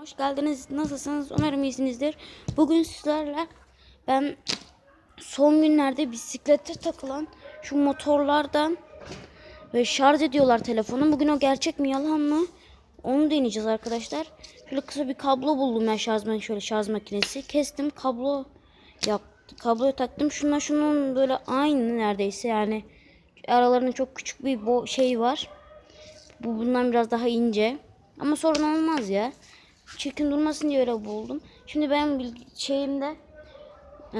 Hoş geldiniz. Nasılsınız? Umarım iyisinizdir. Bugün sizlerle ben son günlerde bisiklete takılan şu motorlardan ve şarj ediyorlar telefonu. Bugün o gerçek mi yalan mı? Onu deneyeceğiz arkadaşlar. Şöyle kısa bir kablo buldum ben şarj ma- şöyle şarj makinesi. Kestim kablo yaptım. Kabloyu taktım. Şundan şunun böyle aynı neredeyse yani. Aralarında çok küçük bir şey var. Bu bundan biraz daha ince. Ama sorun olmaz ya. Çirkin durmasın diye öyle buldum. Şimdi ben bil- şeyimde e,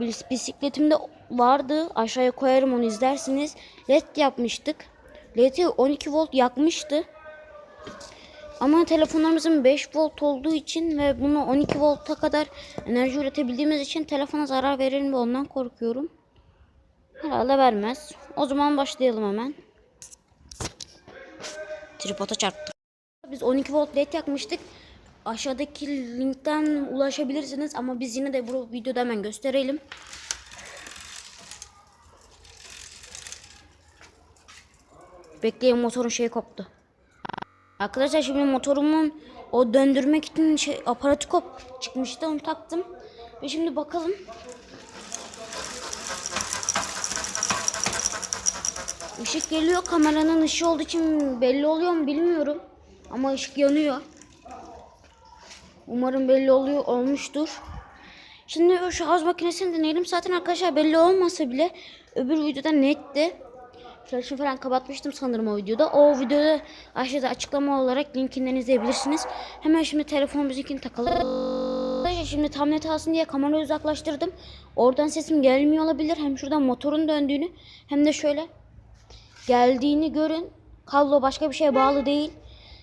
bis- bisikletimde vardı. Aşağıya koyarım onu izlersiniz. LED yapmıştık. LED'i 12 volt yakmıştı. Ama telefonlarımızın 5 volt olduğu için ve bunu 12 volta kadar enerji üretebildiğimiz için telefona zarar verir mi ondan korkuyorum. Herhalde vermez. O zaman başlayalım hemen. Tripoda çarptı. Biz 12 volt led yakmıştık. Aşağıdaki linkten ulaşabilirsiniz ama biz yine de bu videoda hemen gösterelim. Bekleyin motorun şeyi koptu. Arkadaşlar şimdi motorumun o döndürmek için şey, aparatı kop çıkmıştı onu taktım. Ve şimdi bakalım. Işık geliyor kameranın ışığı olduğu için belli oluyor mu bilmiyorum. Ama ışık yanıyor. Umarım belli oluyor olmuştur. Şimdi o şarj makinesini deneyelim. Zaten arkadaşlar belli olmasa bile öbür videoda netti. Flaşını falan kapatmıştım sanırım o videoda. O videoda aşağıda açıklama olarak linkinden izleyebilirsiniz. Hemen şimdi telefonumuzunkini takalım. Arkadaşlar Şimdi tam net alsın diye kamerayı uzaklaştırdım. Oradan sesim gelmiyor olabilir. Hem şuradan motorun döndüğünü hem de şöyle geldiğini görün. Kablo başka bir şeye bağlı değil.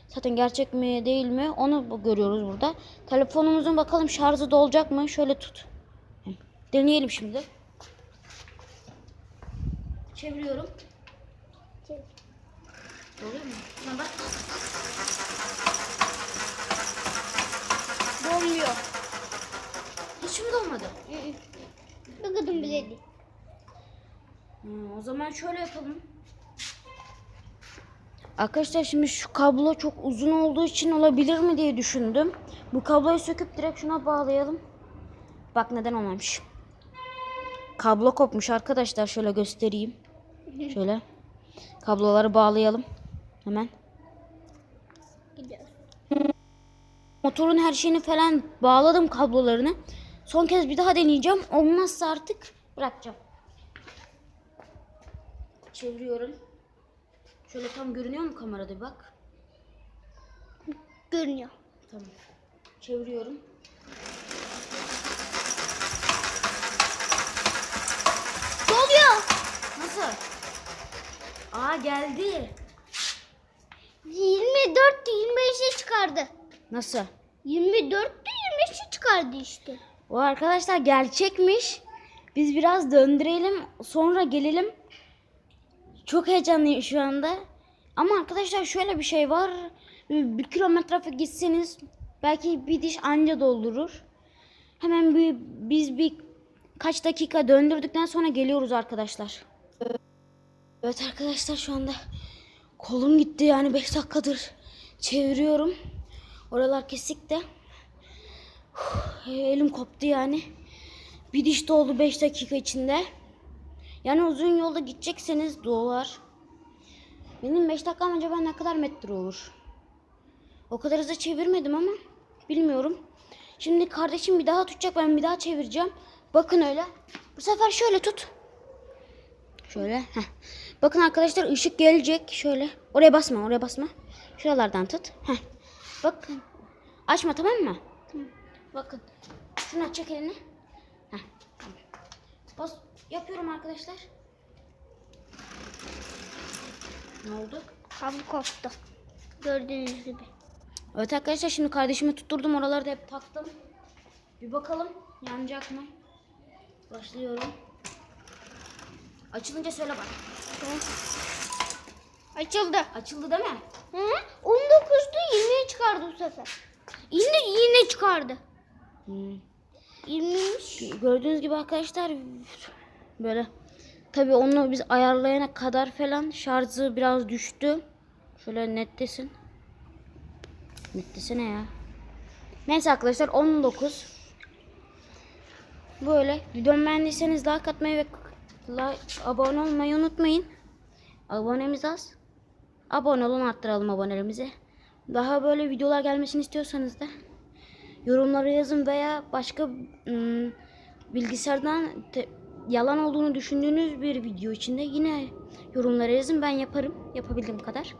Zaten gerçek mi değil mi onu görüyoruz burada. Telefonumuzun bakalım şarjı dolacak mı? Şöyle tut. Deneyelim şimdi. Çeviriyorum. Oluyor mu? Şuna bak. Dolmuyor. Hiç mi dolmadı? Bakın bile değil. Hmm, o zaman şöyle yapalım. Arkadaşlar şimdi şu kablo çok uzun olduğu için olabilir mi diye düşündüm. Bu kabloyu söküp direkt şuna bağlayalım. Bak neden olmamış. Kablo kopmuş arkadaşlar şöyle göstereyim. Şöyle. Kabloları bağlayalım. Hemen. Motorun her şeyini falan bağladım kablolarını. Son kez bir daha deneyeceğim. Olmazsa artık bırakacağım. Çeviriyorum. Şöyle tam görünüyor mu kamerada bak. Görünüyor. Tamam. Çeviriyorum. Doluyor. Nasıl? Aa geldi. 24 25'e çıkardı. Nasıl? 24 25'e çıkardı işte. O arkadaşlar gerçekmiş. Biz biraz döndürelim sonra gelelim. Çok heyecanlıyım şu anda. Ama arkadaşlar şöyle bir şey var. Bir kilometre gitseniz belki bir diş anca doldurur. Hemen bir, biz bir kaç dakika döndürdükten sonra geliyoruz arkadaşlar. Evet arkadaşlar şu anda kolum gitti yani 5 dakikadır çeviriyorum. Oralar kesik de. Uf, Elim koptu yani. Bir diş doldu 5 dakika içinde. Yani uzun yolda gidecekseniz dolar. Benim 5 dakika önce ben ne kadar metre olur? O kadar hızlı çevirmedim ama bilmiyorum. Şimdi kardeşim bir daha tutacak ben bir daha çevireceğim. Bakın öyle. Bu sefer şöyle tut. Şöyle. Heh. Bakın arkadaşlar ışık gelecek. Şöyle. Oraya basma oraya basma. Şuralardan tut. Heh. Bakın. Açma tamam mı? Bakın. Şunu çek elini. Heh. Bas. Yapıyorum arkadaşlar. Ne oldu? Kablo koptu. Gördüğünüz gibi. Evet arkadaşlar şimdi kardeşimi tutturdum. Oraları da hep taktım. Bir bakalım yanacak mı? Başlıyorum. Açılınca söyle bak. Açıldı. Açıldı değil mi? Hı? 19'du 20'ye çıkardı bu sefer. Yine yine çıkardı. Hmm. 20'ymiş. Gördüğünüz gibi arkadaşlar böyle tabi onu biz ayarlayana kadar falan şarjı biraz düştü. Şöyle netlesin. Netlesene ya. Neyse arkadaşlar 19. Böyle videomu beğendiyseniz like atmayı ve like, abone olmayı unutmayın. Abonemiz az. Abone olun arttıralım abonelerimizi. Daha böyle videolar gelmesini istiyorsanız da yorumlara yazın veya başka ım, bilgisayardan te- yalan olduğunu düşündüğünüz bir video içinde yine yorumlara yazın ben yaparım yapabildiğim kadar.